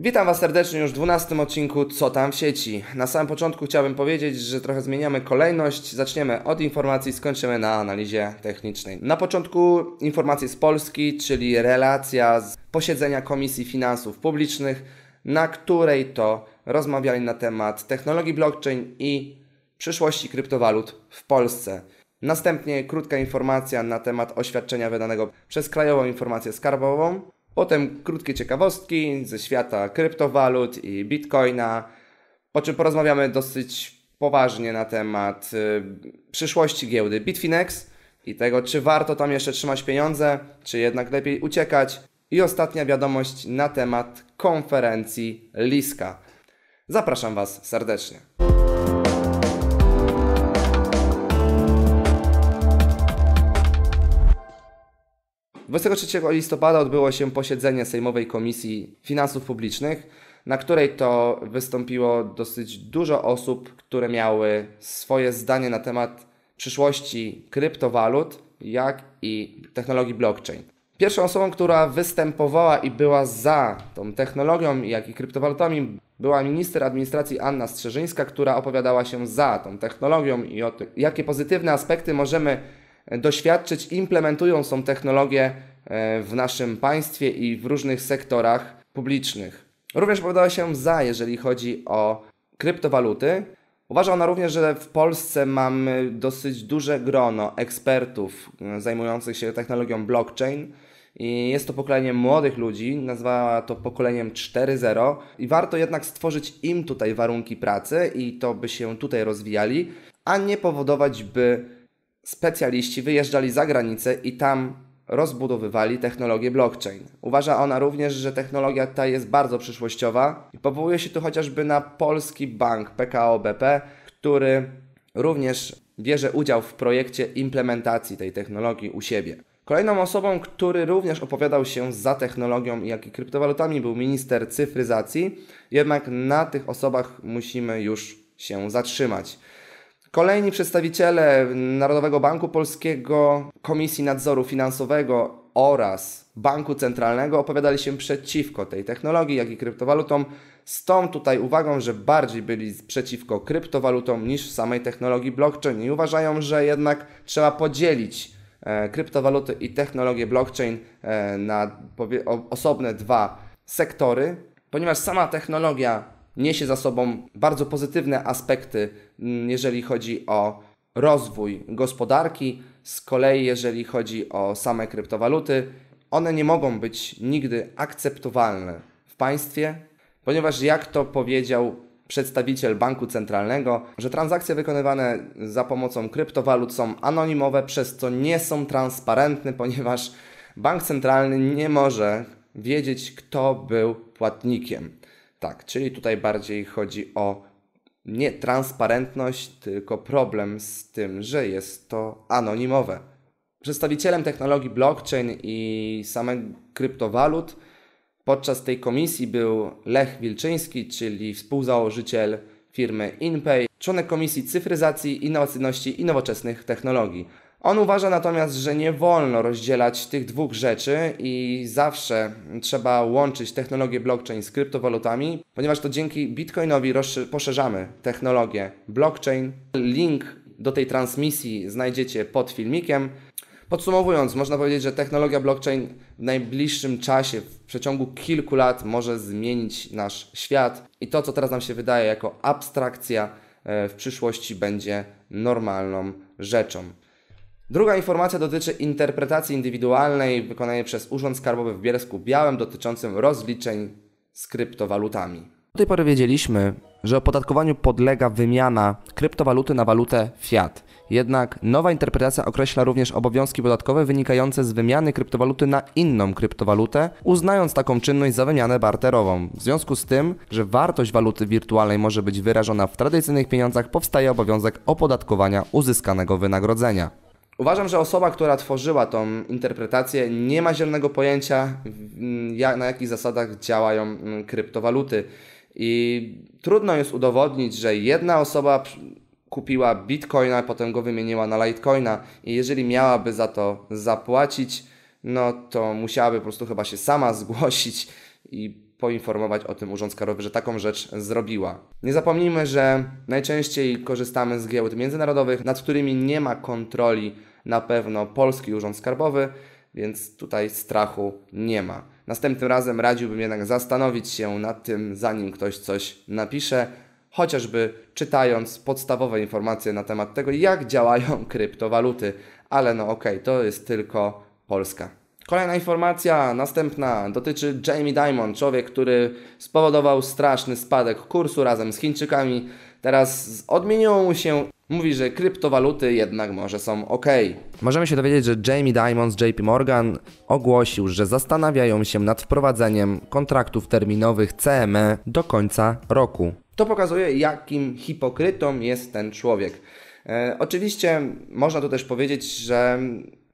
Witam Was serdecznie już w 12 odcinku Co tam w sieci. Na samym początku chciałbym powiedzieć, że trochę zmieniamy kolejność. Zaczniemy od informacji, skończymy na analizie technicznej. Na początku informacje z Polski, czyli relacja z posiedzenia Komisji Finansów Publicznych, na której to rozmawiali na temat technologii blockchain i przyszłości kryptowalut w Polsce. Następnie krótka informacja na temat oświadczenia wydanego przez Krajową Informację Skarbową. Potem krótkie ciekawostki ze świata kryptowalut i bitcoina, po czym porozmawiamy dosyć poważnie na temat y, przyszłości giełdy Bitfinex i tego, czy warto tam jeszcze trzymać pieniądze, czy jednak lepiej uciekać. I ostatnia wiadomość na temat konferencji Liska. Zapraszam Was serdecznie. 23 listopada odbyło się posiedzenie Sejmowej Komisji Finansów Publicznych, na której to wystąpiło dosyć dużo osób, które miały swoje zdanie na temat przyszłości kryptowalut, jak i technologii blockchain. Pierwszą osobą, która występowała i była za tą technologią, jak i kryptowalutami, była minister administracji Anna Strzeżyńska, która opowiadała się za tą technologią i o tym, jakie pozytywne aspekty możemy doświadczyć, implementują tą technologię e, w naszym państwie i w różnych sektorach publicznych. Również opowiadała się za, jeżeli chodzi o kryptowaluty. Uważa ona również, że w Polsce mamy dosyć duże grono ekspertów e, zajmujących się technologią blockchain. I jest to pokolenie młodych ludzi, nazwała to pokoleniem 4.0 i warto jednak stworzyć im tutaj warunki pracy i to by się tutaj rozwijali, a nie powodować, by specjaliści wyjeżdżali za granicę i tam rozbudowywali technologię blockchain. Uważa ona również, że technologia ta jest bardzo przyszłościowa i powołuje się tu chociażby na polski bank PKO BP, który również bierze udział w projekcie implementacji tej technologii u siebie. Kolejną osobą, który również opowiadał się za technologią, jak i kryptowalutami, był minister cyfryzacji, jednak na tych osobach musimy już się zatrzymać. Kolejni przedstawiciele Narodowego Banku Polskiego, Komisji Nadzoru Finansowego oraz Banku Centralnego opowiadali się przeciwko tej technologii, jak i kryptowalutom, z tą tutaj uwagą, że bardziej byli przeciwko kryptowalutom niż samej technologii blockchain i uważają, że jednak trzeba podzielić e, kryptowaluty i technologię blockchain e, na osobne dwa sektory, ponieważ sama technologia niesie za sobą bardzo pozytywne aspekty, mm, jeżeli chodzi o rozwój gospodarki. Z kolei, jeżeli chodzi o same kryptowaluty, one nie mogą być nigdy akceptowalne w państwie, ponieważ, jak to powiedział przedstawiciel banku centralnego, że transakcje wykonywane za pomocą kryptowalut są anonimowe, przez co nie są transparentne, ponieważ bank centralny nie może wiedzieć, kto był płatnikiem. Tak, czyli tutaj bardziej chodzi o nie transparentność, tylko problem z tym, że jest to anonimowe. Przedstawicielem technologii blockchain i samych kryptowalut podczas tej komisji był Lech Wilczyński, czyli współzałożyciel firmy InPay, członek Komisji Cyfryzacji, Innowacyjności i Nowoczesnych Technologii. On uważa natomiast, że nie wolno rozdzielać tych dwóch rzeczy i zawsze trzeba łączyć technologię blockchain z kryptowalutami, ponieważ to dzięki Bitcoinowi poszerzamy technologię blockchain. Link do tej transmisji znajdziecie pod filmikiem. Podsumowując, można powiedzieć, że technologia blockchain w najbliższym czasie, w przeciągu kilku lat, może zmienić nasz świat i to, co teraz nam się wydaje jako abstrakcja, e, w przyszłości będzie normalną rzeczą. Druga informacja dotyczy interpretacji indywidualnej wykonanej przez Urząd Skarbowy w Bielsku Białym dotyczącym rozliczeń z kryptowalutami. Do tej pory wiedzieliśmy, że opodatkowaniu podlega wymiana kryptowaluty na walutę fiat. Jednak nowa interpretacja określa również obowiązki podatkowe wynikające z wymiany kryptowaluty na inną kryptowalutę, uznając taką czynność za wymianę barterową. W związku z tym, że wartość waluty wirtualnej może być wyrażona w tradycyjnych pieniądzach, powstaje obowiązek opodatkowania uzyskanego wynagrodzenia. Uważam, że osoba, która tworzyła tą interpretację, nie ma zielonego pojęcia, na jakich zasadach działają mm, kryptowaluty. I trudno jest udowodnić, że jedna osoba kupiła bitcoina, potem go wymieniła na litecoina i jeżeli miałaby za to zapłacić, no to musiałaby po prostu chyba się sama zgłosić i poinformować o tym Urząd że taką rzecz zrobiła. Nie zapomnijmy, że najczęściej korzystamy z giełd międzynarodowych, nad którymi nie ma kontroli na pewno polski Urząd Skarbowy, więc tutaj strachu nie ma. Następnym razem radziłbym jednak zastanowić się nad tym, zanim ktoś coś napisze, chociażby czytając podstawowe informacje na temat tego, jak działają kryptowaluty. Ale no okej, okay, to jest tylko Polska. Kolejna informacja, następna, dotyczy Jamie Dimon, człowiek, który spowodował straszny spadek kursu razem z Chińczykami. Teraz odmieniło mu się Mówi, że kryptowaluty jednak może są ok. Możemy się dowiedzieć, że Jamie Dimon z JP Morgan ogłosił, że zastanawiają się nad wprowadzeniem kontraktów terminowych CME do końca roku. To pokazuje, jakim hipokrytą jest ten człowiek. E, oczywiście można tu też powiedzieć, że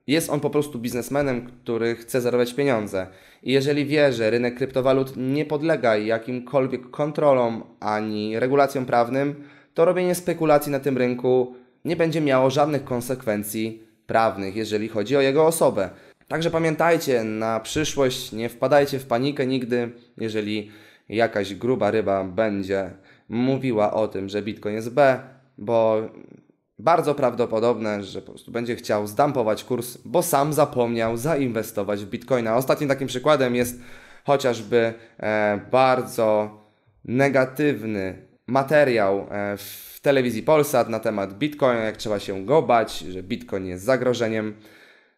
jest on po prostu biznesmenem, który chce zarobić pieniądze. I jeżeli wie, że rynek kryptowalut nie podlega jakimkolwiek kontrolom ani regulacjom prawnym, to robienie spekulacji na tym rynku nie będzie miało żadnych konsekwencji prawnych, jeżeli chodzi o jego osobę. Także pamiętajcie, na przyszłość nie wpadajcie w panikę nigdy, jeżeli jakaś gruba ryba będzie mówiła o tym, że Bitcoin jest B, bo bardzo prawdopodobne, że po prostu będzie chciał zdampować kurs, bo sam zapomniał zainwestować w Bitcoina. Ostatnim takim przykładem jest chociażby e, bardzo negatywny materiał e, w telewizji Polsat na temat Bitcoina, jak trzeba się go bać, że Bitcoin jest zagrożeniem.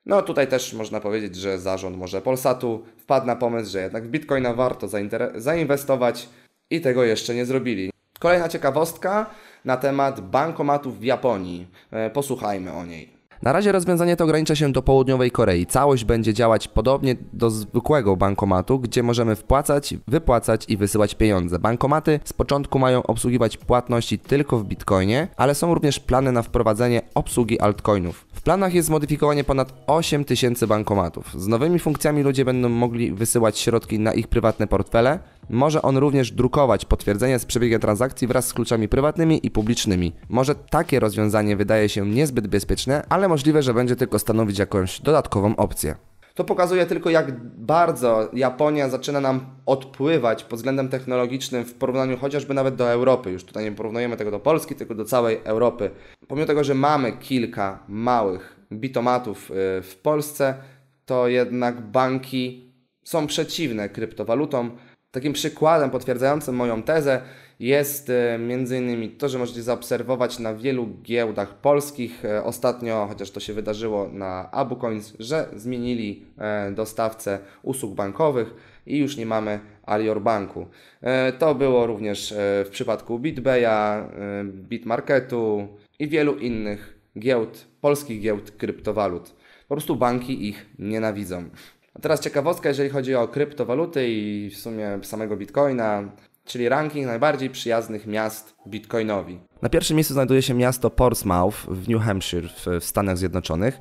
No tutaj też można powiedzieć, że zarząd może Polsatu wpadł na pomysł, że jednak w Bitcoina warto zainwestować i tego jeszcze nie zrobili. Kolejna ciekawostka na temat bankomatów w Japonii. E, posłuchajmy o niej. Na razie rozwiązanie to ogranicza się do południowej Korei. Całość będzie działać podobnie do zwykłego bankomatu, gdzie możemy wpłacać, wypłacać i wysyłać pieniądze. Bankomaty z początku mają obsługiwać płatności tylko w bitcoinie, ale są również plany na wprowadzenie obsługi altcoinów. Planach jest zmodyfikowanie ponad 8 tysięcy bankomatów. Z nowymi funkcjami ludzie będą mogli wysyłać środki na ich prywatne portfele, może on również drukować potwierdzenie z przebiegiem transakcji wraz z kluczami prywatnymi i publicznymi. Może takie rozwiązanie wydaje się niezbyt bezpieczne, ale możliwe, że będzie tylko stanowić jakąś dodatkową opcję. To pokazuje tylko, jak bardzo Japonia zaczyna nam odpływać pod względem technologicznym w porównaniu chociażby nawet do Europy. Już tutaj nie porównujemy tego do Polski, tylko do całej Europy. Pomimo tego, że mamy kilka małych bitomatów y, w Polsce, to jednak banki są przeciwne kryptowalutom, Takim przykładem potwierdzającym moją tezę jest e, m.in. to, że możecie zaobserwować na wielu giełdach polskich e, ostatnio, chociaż to się wydarzyło na AbuCoins, że zmienili e, dostawcę usług bankowych i już nie mamy Alior Banku. To było również w przypadku BitBaya, Bitmarketu i wielu innych giełd, polskich giełd kryptowalut. Po prostu banki ich nienawidzą. A teraz ciekawostka, jeżeli chodzi o kryptowaluty i w sumie samego Bitcoina, czyli ranking najbardziej przyjaznych miast Bitcoinowi. Na pierwszym miejscu znajduje się miasto Portsmouth w New Hampshire w, Stanach Zjednoczonych.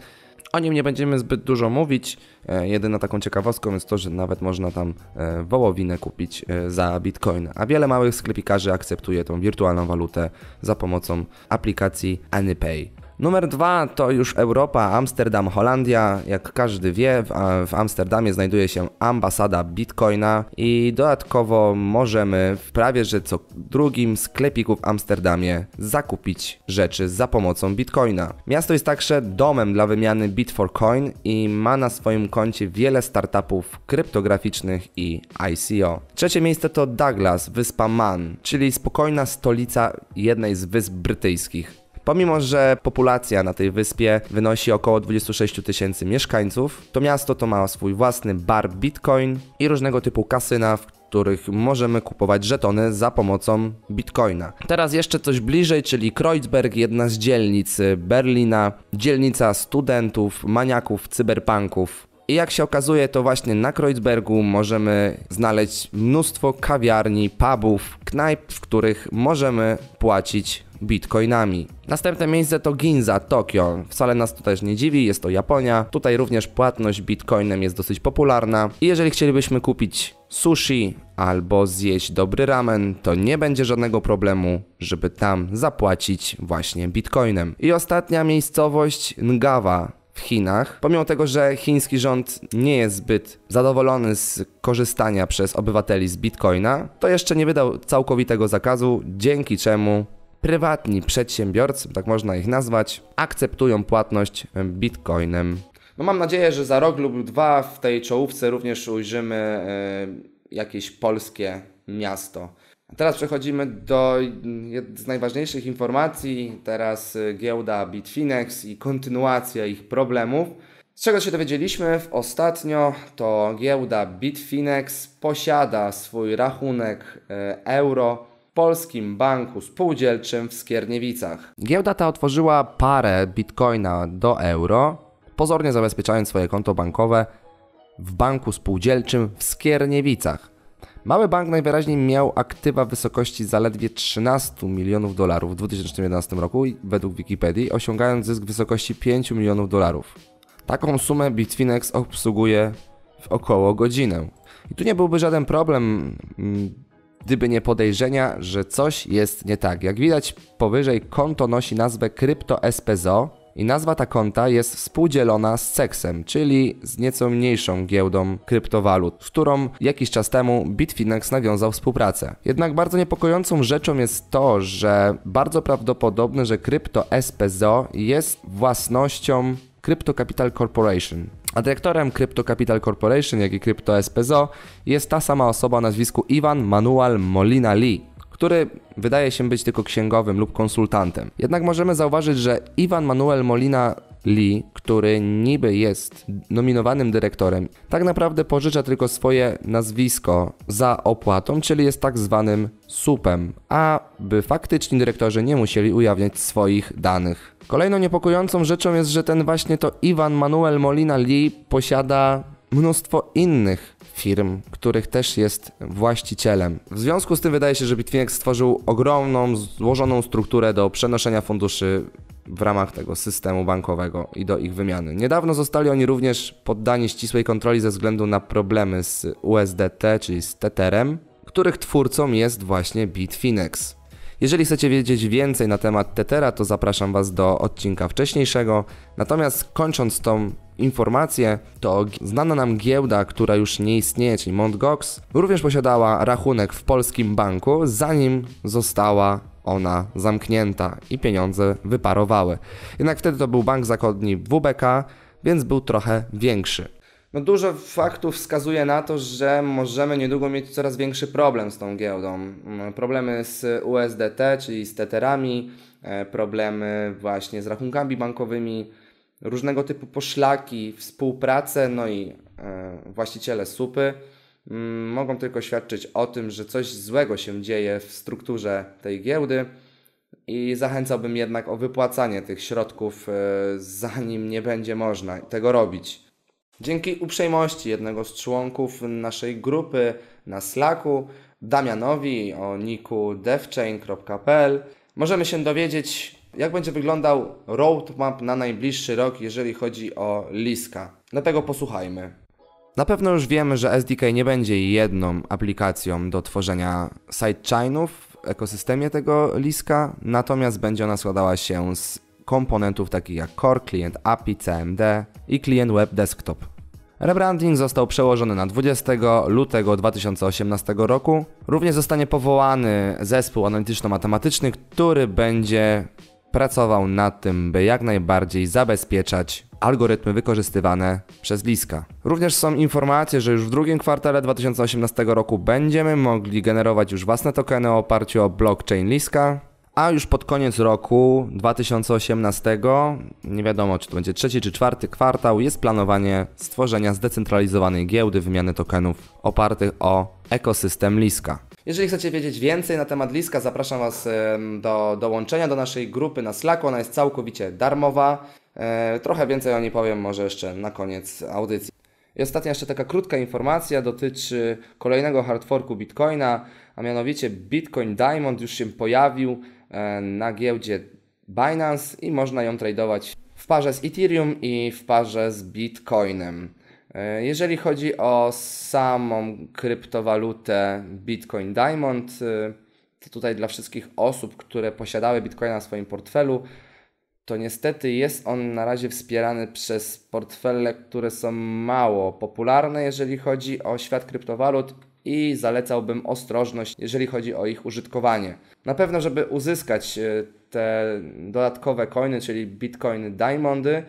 O nim nie będziemy zbyt dużo mówić. E, jedyną taką ciekawostką jest to, że nawet można tam e, wołowinę kupić e, za bitcoin. A wiele małych sklepikarzy akceptuje tą wirtualną walutę za pomocą aplikacji AnyPay. Numer dwa to już Europa, Amsterdam, Holandia. Jak każdy wie, w, Amsterdamie znajduje się ambasada Bitcoina i dodatkowo możemy w prawie że co drugim sklepiku w Amsterdamie zakupić rzeczy za pomocą Bitcoina. Miasto jest także domem dla wymiany Bit for Coin i ma na swoim koncie wiele startupów kryptograficznych i ICO. Trzecie miejsce to Douglas, wyspa Man, czyli spokojna stolica jednej z wysp brytyjskich. Pomimo, że populacja na tej wyspie wynosi około 26 tysięcy mieszkańców, to miasto to ma swój własny bar Bitcoin i różnego typu kasyna, w których możemy kupować żetony za pomocą bitcoina. Teraz jeszcze coś bliżej, czyli Kreuzberg, jedna z dzielnic Berlina, dzielnica studentów, maniaków, cyberpunków. I jak się okazuje, to właśnie na Kreuzbergu możemy znaleźć mnóstwo kawiarni, pubów, knajp, w których możemy płacić bitcoinami. Następne miejsce to Ginza, Tokio. Wcale nas to też nie dziwi, jest to Japonia. Tutaj również płatność bitcoinem jest dosyć popularna. I jeżeli chcielibyśmy kupić sushi albo zjeść dobry ramen, to nie będzie żadnego problemu, żeby tam zapłacić właśnie bitcoinem. I ostatnia miejscowość Ngawa w Chinach. Pomimo tego, że chiński rząd nie jest zbyt zadowolony z korzystania przez obywateli z bitcoina, to jeszcze nie wydał całkowitego zakazu, dzięki czemu prywatni przedsiębiorcy, tak można ich nazwać, akceptują płatność bitcoinem. No mam nadzieję, że za rok lub dwa w tej czołówce również ujrzymy y, jakieś polskie miasto. Teraz przechodzimy do jednej z najważniejszych informacji. Teraz y, giełda Bitfinex i kontynuacja ich problemów. Z czego się dowiedzieliśmy ostatnio, to giełda Bitfinex posiada swój rachunek y, euro w Polskim Banku Spółdzielczym w Skierniewicach. Giełda ta otworzyła parę bitcoina do euro, pozornie zabezpieczając swoje konto bankowe w banku spółdzielczym w Skierniewicach. Mały bank najwyraźniej miał aktywa w wysokości zaledwie 13 milionów dolarów w 2011 roku, według Wikipedii, osiągając zysk w wysokości 5 milionów dolarów. Taką sumę Bitfinex obsługuje w około godzinę. I tu nie byłby żaden problem, mm, gdyby nie podejrzenia, że coś jest nie tak. Jak widać powyżej konto nosi nazwę Crypto SPZO, i nazwa ta konta jest współdzielona z Cexem, czyli z nieco mniejszą giełdą kryptowalut, z którą jakiś czas temu Bitfinex nawiązał współpracę. Jednak bardzo niepokojącą rzeczą jest to, że bardzo prawdopodobne, że krypto SPZO jest własnością Crypto Capital Corporation. A dyrektorem Crypto Capital Corporation, jak i Crypto SPZO jest ta sama osoba o nazwisku Ivan Manuel Molina Lee, który wydaje się być tylko księgowym lub konsultantem. Jednak możemy zauważyć, że Iwan Manuel Molina Lee, który niby jest nominowanym dyrektorem, tak naprawdę pożycza tylko swoje nazwisko za opłatą, czyli jest tak zwanym supem, aby faktyczni dyrektorzy nie musieli ujawniać swoich danych. Kolejną niepokojącą rzeczą jest, że ten właśnie to Iwan Manuel Molina Lee posiada mnóstwo innych firm, których też jest właścicielem. W związku z tym wydaje się, że Bitfinex stworzył ogromną, złożoną strukturę do przenoszenia funduszy w ramach tego systemu bankowego i do ich wymiany. Niedawno zostali oni również poddani ścisłej kontroli ze względu na problemy z USDT, czyli z Tetherem, których twórcą jest właśnie Bitfinex. Jeżeli chcecie wiedzieć więcej na temat Tethera, to zapraszam Was do odcinka wcześniejszego. Natomiast kończąc tą informację, to znana nam giełda, która już nie istnieje, czyli Mt. Gox, również posiadała rachunek w polskim banku, zanim została ona zamknięta i pieniądze wyparowały. Jednak wtedy to był bank zachodni WBK, więc był trochę większy. No dużo faktów wskazuje na to, że możemy niedługo mieć coraz większy problem z tą giełdą. Mm, problemy z USDT, czyli z teterami, e, problemy właśnie z rachunkami bankowymi, różnego typu poszlaki, współpracę, no i e, właściciele supy mogą tylko świadczyć o tym, że coś złego się dzieje w strukturze tej giełdy i zachęcałbym jednak o wypłacanie tych środków, e, zanim nie będzie można tego robić. Dzięki uprzejmości jednego z członków naszej grupy na Slacku, Damianowi o niku devchain.pl, możemy się dowiedzieć, jak będzie wyglądał roadmap na najbliższy rok, jeżeli chodzi o Liska. Dlatego posłuchajmy. Na pewno już wiemy, że SDK nie będzie jedną aplikacją do tworzenia sidechainów w ekosystemie tego Liska, natomiast będzie ona składała się z komponentów takich jak Core, klient API, CMD i klient Web Desktop. Rebranding został przełożony na 20 lutego 2018 roku. Również zostanie powołany zespół analityczno-matematyczny, który będzie pracował nad tym, by jak najbardziej zabezpieczać algorytmy wykorzystywane przez Liska. Również są informacje, że już w drugim kwartale 2018 roku będziemy mogli generować już własne tokeny o oparciu o blockchain Liska, a już pod koniec roku 2018, nie wiadomo czy to będzie trzeci czy czwarty kwartał, jest planowanie stworzenia zdecentralizowanej giełdy wymiany tokenów opartych o ekosystem Liska. Jeżeli chcecie wiedzieć więcej na temat Liska, zapraszam Was do dołączenia do naszej grupy na Slacku. Ona jest całkowicie darmowa. E, trochę więcej o niej powiem może jeszcze na koniec audycji. I ostatnia jeszcze taka krótka informacja dotyczy kolejnego hardforku Bitcoina, a mianowicie Bitcoin Diamond już się pojawił e, na giełdzie Binance i można ją tradować w parze z Ethereum i w parze z Bitcoinem. E, jeżeli chodzi o samą kryptowalutę Bitcoin Diamond, to tutaj dla wszystkich osób, które posiadały Bitcoina w swoim portfelu, to niestety jest on na razie wspierany przez portfele, które są mało popularne, jeżeli chodzi o świat kryptowalut i zalecałbym ostrożność, jeżeli chodzi o ich użytkowanie. Na pewno, żeby uzyskać e, te dodatkowe coiny, czyli bitcoiny, diamondy,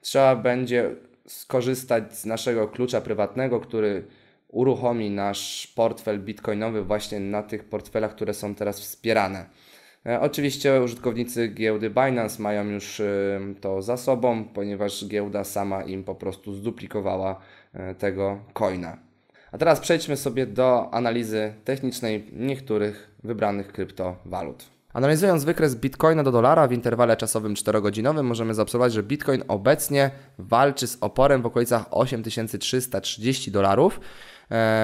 trzeba będzie skorzystać z naszego klucza prywatnego, który uruchomi nasz portfel bitcoinowy właśnie na tych portfelach, które są teraz wspierane. E, oczywiście użytkownicy giełdy Binance mają już e, to za sobą, ponieważ giełda sama im po prostu zduplikowała e, tego coina. A teraz przejdźmy sobie do analizy technicznej niektórych wybranych kryptowalut. Analizując wykres Bitcoina do dolara w interwale czasowym 4-godzinowym, możemy zaobserwować, że Bitcoin obecnie walczy z oporem w okolicach 8330 dolarów.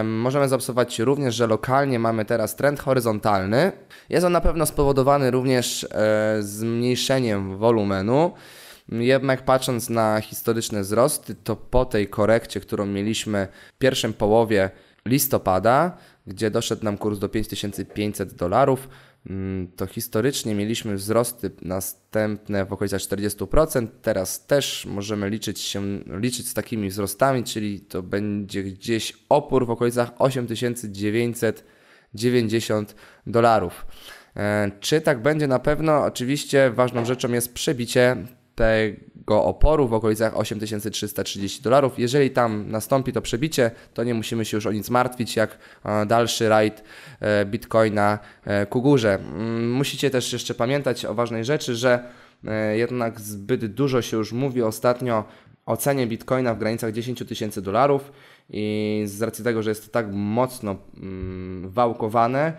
Możemy zaobserwować również, że lokalnie mamy teraz trend horyzontalny. Jest on na pewno spowodowany również e, zmniejszeniem wolumenu. Jednak patrząc na historyczne wzrosty, to po tej korekcie, którą mieliśmy w pierwszym połowie listopada, gdzie doszedł nam kurs do 5500 dolarów, to historycznie mieliśmy wzrosty następne w okolicach 40%. Teraz też możemy liczyć się liczyć z takimi wzrostami, czyli to będzie gdzieś opór w okolicach 8990 dolarów. E, czy tak będzie na pewno? Oczywiście ważną rzeczą jest przebicie tego oporu w okolicach 8330 dolarów. Jeżeli tam nastąpi to przebicie, to nie musimy się już o nic martwić, jak e, dalszy rajd e, Bitcoina ku górze. Mm, musicie też jeszcze pamiętać o ważnej rzeczy, że jednak zbyt dużo się już mówi ostatnio o cenie Bitcoina w granicach 10 tysięcy dolarów i z racji tego, że jest to tak mocno mm, wałkowane,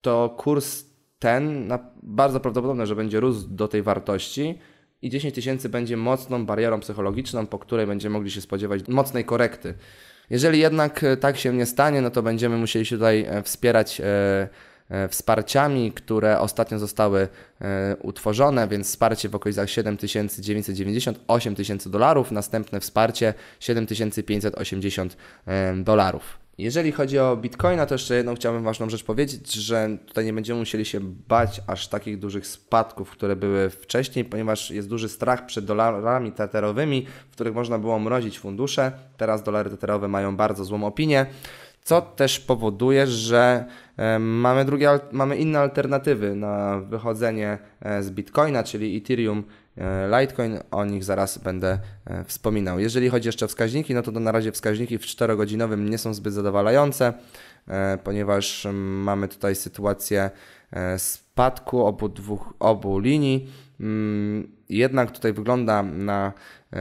to kurs ten bardzo prawdopodobne, że będzie rósł do tej wartości i 10 tysięcy będzie mocną barierą psychologiczną, po której będziemy mogli się spodziewać mocnej korekty. Jeżeli jednak e, tak się nie stanie, no to będziemy musieli się tutaj e, wspierać e, wsparciami, które ostatnio zostały utworzone, więc wsparcie w okolicach 7990-8000 dolarów, następne wsparcie 7580 dolarów. Jeżeli chodzi o Bitcoina, to jeszcze jedną chciałbym ważną rzecz powiedzieć, że tutaj nie będziemy musieli się bać aż takich dużych spadków, które były wcześniej, ponieważ jest duży strach przed dolarami teterowymi, w których można było mrozić fundusze. Teraz dolary teterowe mają bardzo złą opinię, co też powoduje, że mamy, drugie, mamy inne alternatywy na wychodzenie e, z Bitcoina, czyli Ethereum Litecoin, o nich zaraz będę e, wspominał. Jeżeli chodzi jeszcze o wskaźniki, no to, to na razie wskaźniki w 4-godzinowym nie są zbyt zadowalające, e, ponieważ mamy tutaj sytuację spadku obu, dwóch, obu linii. Mm, jednak tutaj wygląda na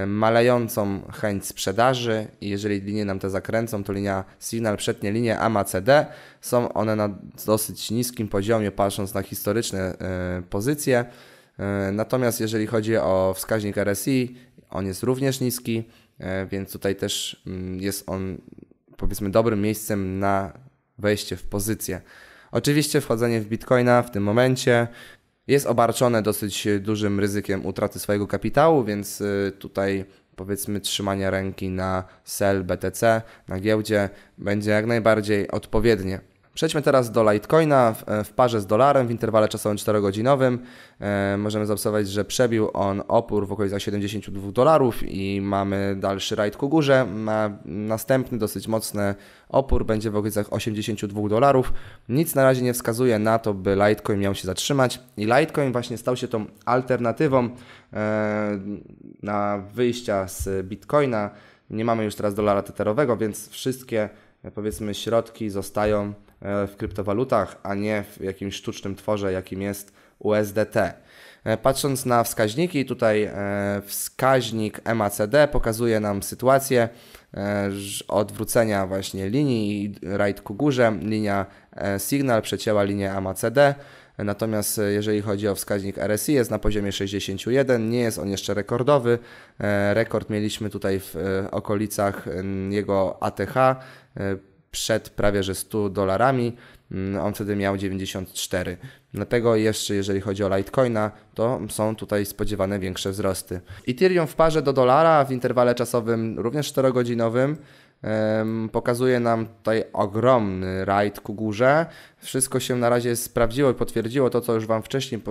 malejącą chęć sprzedaży i jeżeli linie nam te zakręcą, to linia Signal, przednie linie AMA-CD są one na dosyć niskim poziomie, patrząc na historyczne pozycje. E, natomiast jeżeli chodzi o wskaźnik RSI, on jest również niski, e, więc tutaj też mm, jest on powiedzmy dobrym miejscem na wejście w pozycję. Oczywiście wchodzenie w Bitcoina w tym momencie jest obarczone dosyć dużym ryzykiem utraty swojego kapitału, więc e, tutaj powiedzmy trzymanie ręki na sell BTC na giełdzie będzie jak najbardziej odpowiednie. Przejdźmy teraz do Litecoina w, w parze z dolarem w interwale czasowym 4-godzinowym. E, możemy zaobserwować, że przebił on opór w okolicach 72 dolarów i mamy dalszy rajd ku górze. Ma następny dosyć mocny opór będzie w okolicach 82 dolarów. Nic na razie nie wskazuje na to, by Litecoin miał się zatrzymać i Litecoin właśnie stał się tą alternatywą e, na wyjścia z Bitcoina. Nie mamy już teraz dolara teterowego, więc wszystkie powiedzmy środki zostają w kryptowalutach, a nie w jakimś sztucznym tworze, jakim jest USDT. E, patrząc na wskaźniki, tutaj e, wskaźnik MACD pokazuje nam sytuację odwrócenia właśnie linii right ku górze, linia Signal przecięła linię MACD, natomiast jeżeli chodzi o wskaźnik RSI jest na poziomie 61, nie jest on jeszcze rekordowy, rekord mieliśmy tutaj w okolicach jego ATH, przed prawie że 100 dolarami. Mm, on wtedy miał 94. Dlatego jeszcze jeżeli chodzi o Litecoina, to są tutaj spodziewane większe wzrosty. Ethereum w parze do dolara w interwale czasowym również 4-godzinowym pokazuje nam tutaj ogromny rajd ku górze wszystko się na razie sprawdziło i potwierdziło to, co już Wam wcześniej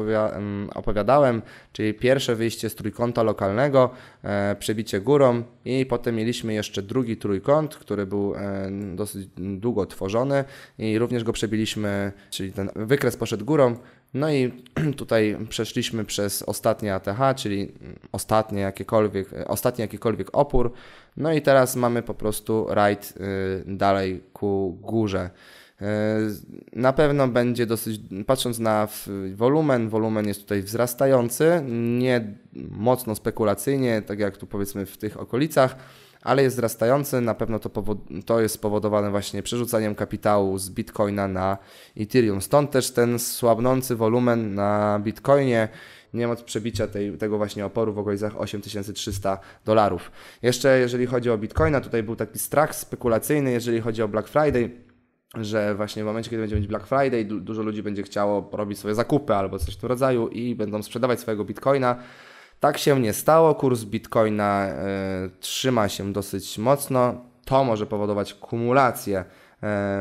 opowiadałem, czyli pierwsze wyjście z trójkąta lokalnego, e, przebicie górą i potem mieliśmy jeszcze drugi trójkąt, który był e, dosyć długo tworzony i również go przebiliśmy, czyli ten wykres poszedł górą, no i tutaj przeszliśmy przez ostatnie ATH, czyli ostatnie jakiekolwiek, ostatni jakikolwiek opór. No i teraz mamy po prostu rajd y, dalej ku górze. Y, na pewno będzie dosyć, patrząc na wolumen, wolumen jest tutaj wzrastający, nie mocno spekulacyjnie, tak jak tu powiedzmy w tych okolicach ale jest wzrastający. Na pewno to, to jest spowodowane właśnie przerzucaniem kapitału z Bitcoina na Ethereum. Stąd też ten słabnący wolumen na Bitcoinie nie ma przebicia tej, tego właśnie oporu w okolicach 8300 dolarów. Jeszcze jeżeli chodzi o Bitcoina, tutaj był taki strach spekulacyjny, jeżeli chodzi o Black Friday, że właśnie w momencie, kiedy będzie mieć Black Friday, du dużo ludzi będzie chciało robić swoje zakupy albo coś w tym rodzaju i będą sprzedawać swojego Bitcoina. Tak się nie stało, kurs bitcoina y, trzyma się dosyć mocno. To może powodować kumulację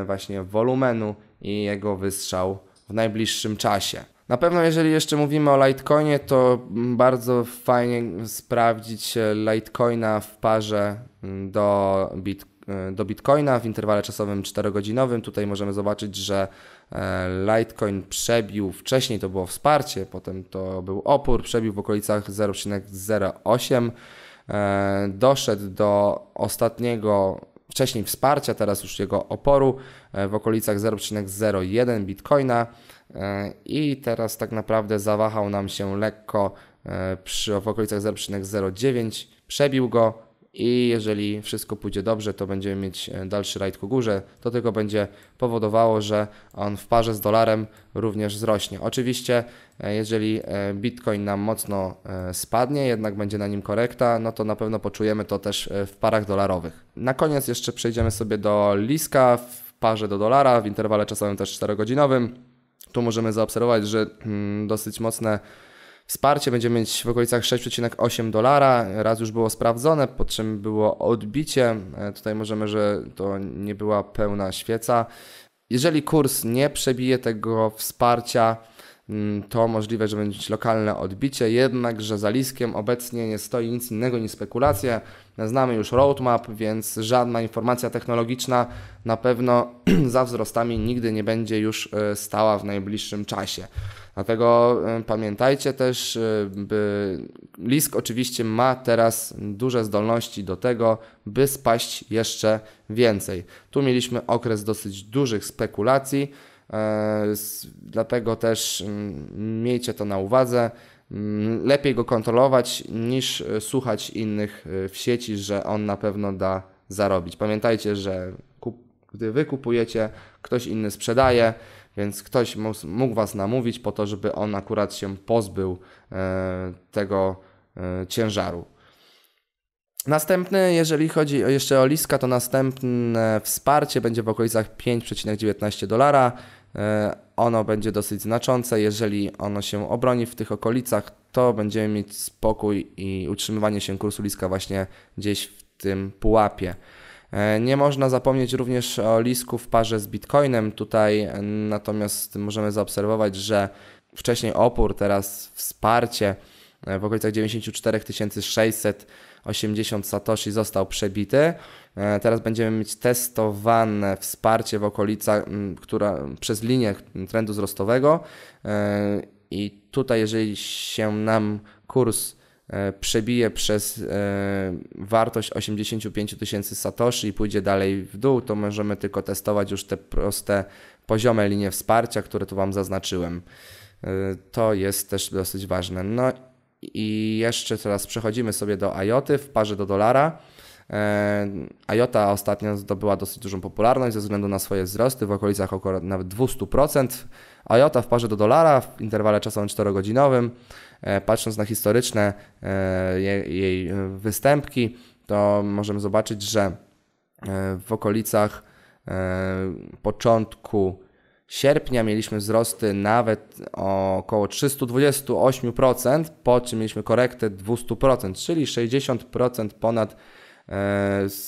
y, właśnie wolumenu i jego wystrzał w najbliższym czasie. Na pewno, jeżeli jeszcze mówimy o Litecoinie, to bardzo fajnie sprawdzić Litecoina w parze mm, do, bit, do Bitcoina w interwale czasowym 4-godzinowym. Tutaj możemy zobaczyć, że E, Litecoin przebił, wcześniej to było wsparcie, potem to był opór, przebił w okolicach 0,08, e, doszedł do ostatniego, wcześniej wsparcia, teraz już jego oporu e, w okolicach 0,01 Bitcoina i teraz tak naprawdę zawahał nam się lekko przy, w okolicach 0,09, przebił go, i jeżeli wszystko pójdzie dobrze, to będziemy mieć e, dalszy rajd ku górze. To tylko będzie powodowało, że on w parze z dolarem również wzrośnie. Oczywiście, e, jeżeli e, Bitcoin nam mocno spadnie, jednak będzie na nim korekta, no to na pewno poczujemy to też w parach dolarowych. Na koniec jeszcze przejdziemy sobie do Liska w parze do dolara, w interwale czasowym też 4-godzinowym. Tu możemy zaobserwować, że mm, dosyć mocne Wsparcie będziemy mieć w okolicach 6,8 dolara. Raz już było sprawdzone, po czym było odbicie. E, tutaj możemy, że to nie była pełna świeca. Jeżeli kurs nie przebije tego wsparcia, to możliwe, że będzie lokalne odbicie, jednakże za Liskiem obecnie nie stoi nic innego niż spekulacje. Znamy już roadmap, więc żadna informacja technologiczna na pewno za wzrostami nigdy nie będzie już e, stała w najbliższym czasie. Dlatego e, pamiętajcie też, e, by Lisk oczywiście ma teraz duże zdolności do tego, by spaść jeszcze więcej. Tu mieliśmy okres dosyć dużych spekulacji, dlatego też mm, miejcie to na uwadze. Mm, lepiej go kontrolować niż słuchać innych w sieci, że on na pewno da zarobić. Pamiętajcie, że gdy wy kupujecie, ktoś inny sprzedaje więc ktoś mógł Was namówić po to, żeby on akurat się pozbył e, tego e, ciężaru. Następny, jeżeli chodzi jeszcze o Liska, to następne wsparcie będzie w okolicach 5,19 dolara. E, ono będzie dosyć znaczące. Jeżeli ono się obroni w tych okolicach, to będziemy mieć spokój i utrzymywanie się kursu Liska właśnie gdzieś w tym pułapie. E, nie można zapomnieć również o Lisku w parze z Bitcoinem. Tutaj e, natomiast możemy zaobserwować, że wcześniej opór, teraz wsparcie w okolicach 94 680 Satoshi został przebity. Teraz będziemy mieć testowane wsparcie w okolicach, która przez linię trendu wzrostowego i tutaj jeżeli się nam kurs E, przebije przez e, wartość 85 tysięcy satoshi i pójdzie dalej w dół, to możemy tylko testować już te proste poziome linie wsparcia, które tu Wam zaznaczyłem. E, to jest też dosyć ważne. No i jeszcze teraz przechodzimy sobie do IOTY w parze do dolara. IOTA ostatnio zdobyła dosyć dużą popularność ze względu na swoje wzrosty w okolicach około nawet 200%. IOTA w parze do dolara w interwale czasowym 4-godzinowym E, patrząc na historyczne e, jej występki, to możemy zobaczyć, że e, w okolicach początku sierpnia mieliśmy wzrosty nawet o około 328%, po czym mieliśmy korektę 200%, czyli 60% ponad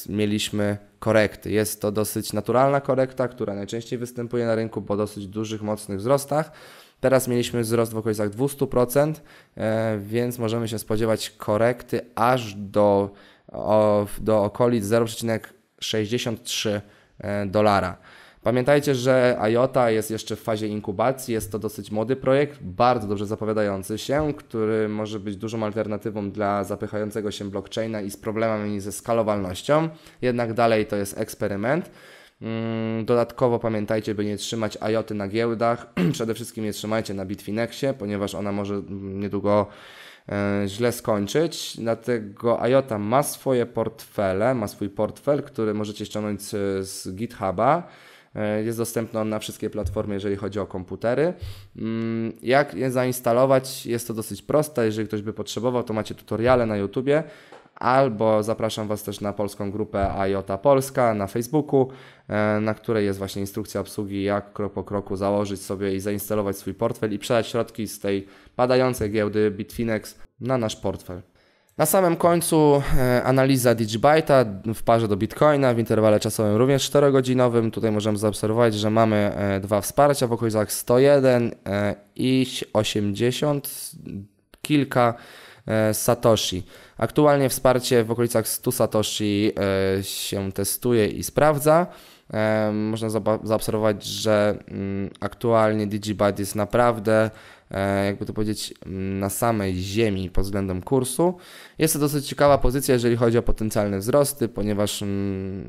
mieliśmy korekty. Jest to dosyć naturalna korekta, która najczęściej występuje na rynku po dosyć dużych, mocnych wzrostach. Teraz mieliśmy wzrost w okolicach 200%, e, więc możemy się spodziewać korekty aż do, do okolic 0,63 e, dolara. Pamiętajcie, że IOTA jest jeszcze w fazie inkubacji, jest to dosyć młody projekt, bardzo dobrze zapowiadający się, który może być dużą alternatywą dla zapychającego się blockchaina i z problemami ze skalowalnością, jednak dalej to jest eksperyment. Mm, dodatkowo pamiętajcie, by nie trzymać IOTy na giełdach. Przede wszystkim nie trzymajcie na Bitfinexie, ponieważ ona może niedługo e, źle skończyć. Dlatego IOTA ma swoje portfele, ma swój portfel, który możecie ściągnąć z, z GitHuba. E, jest dostępny on na wszystkie platformy, jeżeli chodzi o komputery. Mm, jak je zainstalować? Jest to dosyć proste. Jeżeli ktoś by potrzebował, to macie tutoriale na YouTubie albo zapraszam Was też na polską grupę IOTA Polska na Facebooku, e, na której jest właśnie instrukcja obsługi, jak krok po kroku założyć sobie i zainstalować swój portfel i przelać środki z tej padającej giełdy Bitfinex na nasz portfel. Na samym końcu e, analiza Digibyte'a w parze do Bitcoina w interwale czasowym również 4-godzinowym. Tutaj możemy zaobserwować, że mamy e, dwa wsparcia w okolicach 101 e, i 80, kilka Satoshi. Aktualnie wsparcie w okolicach 100 Satoshi się testuje i sprawdza. Można zaobserwować, że mm, aktualnie Digibyte jest naprawdę jakby to powiedzieć, na samej ziemi pod względem kursu. Jest to dosyć ciekawa pozycja, jeżeli chodzi o potencjalne wzrosty, ponieważ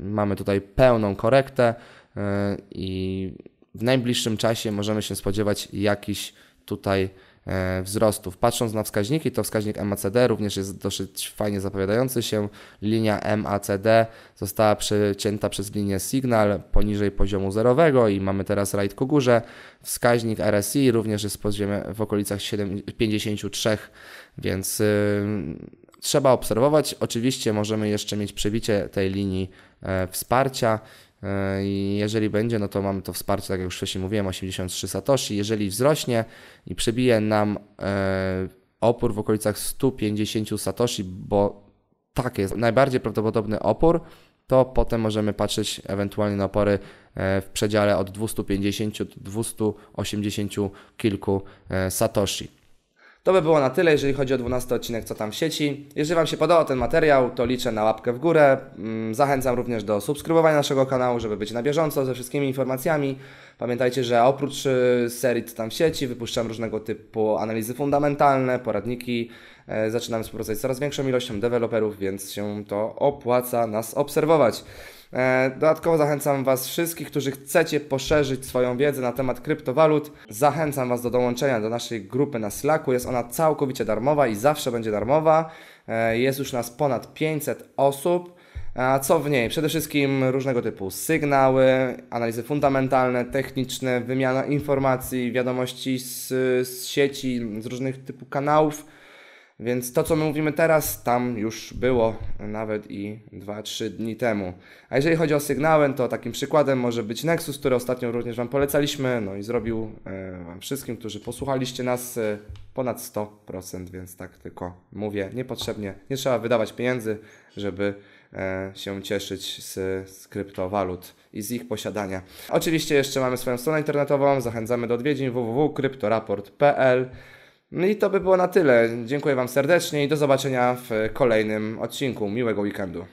mamy tutaj pełną korektę e, i w najbliższym czasie możemy się spodziewać jakiś tutaj E, wzrostów. Patrząc na wskaźniki, to wskaźnik MACD również jest dosyć fajnie zapowiadający się. Linia MACD została przecięta przez linię Signal poniżej poziomu zerowego i mamy teraz rajd ku górze. Wskaźnik RSI również jest w okolicach 53, więc yy, trzeba obserwować. Oczywiście możemy jeszcze mieć przebicie tej linii e, wsparcia. E, I jeżeli będzie, no to mamy to wsparcie, tak jak już wcześniej mówiłem, 83 Satoshi. Jeżeli wzrośnie i przebije nam e, opór w okolicach 150 Satoshi, bo tak jest najbardziej prawdopodobny opór, to potem możemy patrzeć ewentualnie na opory e, w przedziale od 250 do 280 kilku Satoshi. To by było na tyle, jeżeli chodzi o 12 odcinek Co tam w sieci. Jeżeli Wam się podobał ten materiał, to liczę na łapkę w górę. Mm, zachęcam również do subskrybowania naszego kanału, żeby być na bieżąco ze wszystkimi informacjami. Pamiętajcie, że oprócz y, serii Co tam w sieci wypuszczam różnego typu analizy fundamentalne, poradniki. E, zaczynamy współpracować z coraz większą ilością deweloperów, więc się to opłaca nas obserwować. E, dodatkowo zachęcam Was wszystkich, którzy chcecie poszerzyć swoją wiedzę na temat kryptowalut. Zachęcam Was do dołączenia do naszej grupy na Slacku. Jest ona całkowicie darmowa i zawsze będzie darmowa. E, jest już nas ponad 500 osób. A co w niej? Przede wszystkim różnego typu sygnały, analizy fundamentalne, techniczne, wymiana informacji, wiadomości z, z sieci, z różnych typu kanałów więc to, co my mówimy teraz, tam już było nawet i 2-3 dni temu. A jeżeli chodzi o sygnały, to takim przykładem może być Nexus, który ostatnio również Wam polecaliśmy, no i zrobił e, Wam wszystkim, którzy posłuchaliście nas e, ponad 100%, więc tak tylko mówię, niepotrzebnie, nie trzeba wydawać pieniędzy, żeby e, się cieszyć z, z kryptowalut i z ich posiadania. Oczywiście jeszcze mamy swoją stronę internetową, zachęcamy do odwiedzin www.kryptoraport.pl no i to by było na tyle. Dziękuję Wam serdecznie i do zobaczenia w kolejnym odcinku. Miłego weekendu.